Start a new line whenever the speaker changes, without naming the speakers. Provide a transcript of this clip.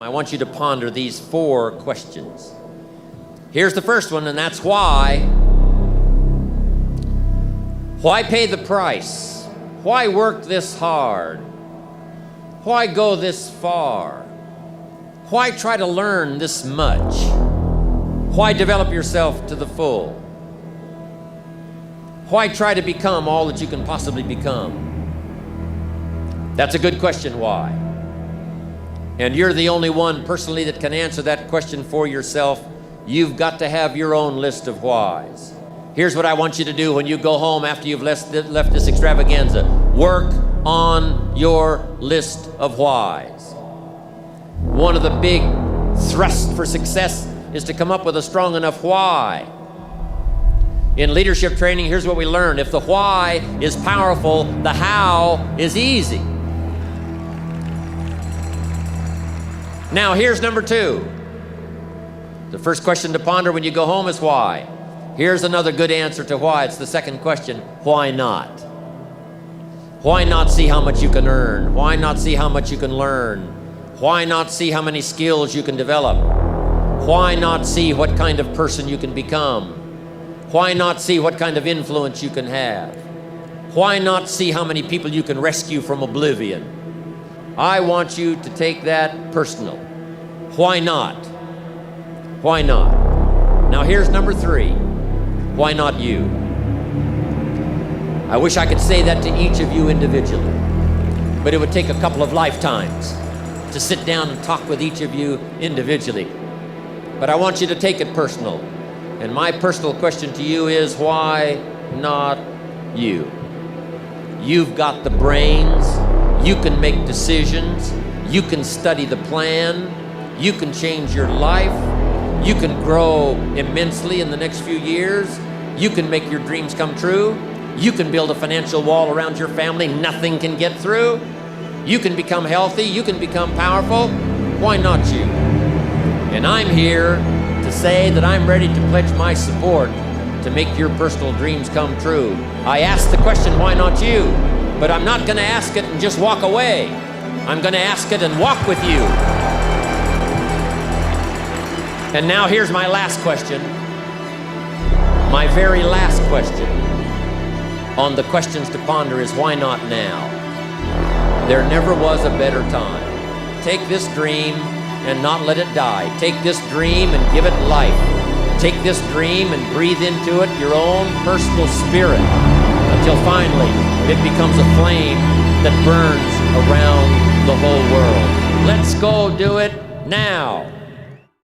I want you to ponder these four questions. Here's the first one, and that's why. Why pay the price? Why work this hard? Why go this far? Why try to learn this much? Why develop yourself to the full? Why try to become all that you can possibly become? That's a good question, why? And you're the only one personally that can answer that question for yourself. You've got to have your own list of whys. Here's what I want you to do when you go home after you've left, this extravaganza work on your list of whys. One of the big thrusts for success is to come up with a strong enough why. In leadership training, here's what we learn if the why is powerful, the how is easy. Now, here's number two. The first question to ponder when you go home is why. Here's another good answer to why. It's the second question why not? Why not see how much you can earn? Why not see how much you can learn? Why not see how many skills you can develop? Why not see what kind of person you can become? Why not see what kind of influence you can have? Why not see how many people you can rescue from oblivion? I want you to take that personal. Why not? Why not? Now, here's number three why not you? I wish I could say that to each of you individually, but it would take a couple of lifetimes to sit down and talk with each of you individually. But I want you to take it personal. And my personal question to you is why not you? You've got the brains, you can make decisions. You can study the plan. You can change your life. You can grow immensely in the next few years. You can make your dreams come true. You can build a financial wall around your family nothing can get through. You can become healthy. You can become powerful. Why not you? And I'm here to say that I'm ready to pledge my support to make your personal dreams come true. I ask the question, why not you? But I'm not going to ask it and just walk away. I'm going to ask it and walk with you. And now here's my last question. My very last question on the questions to ponder is why not now? There never was a better time. Take this dream and not let it die. Take this dream and give it life. Take this dream and breathe into it your own personal spirit until finally it becomes a flame that burns around the whole world. Let's go do it now.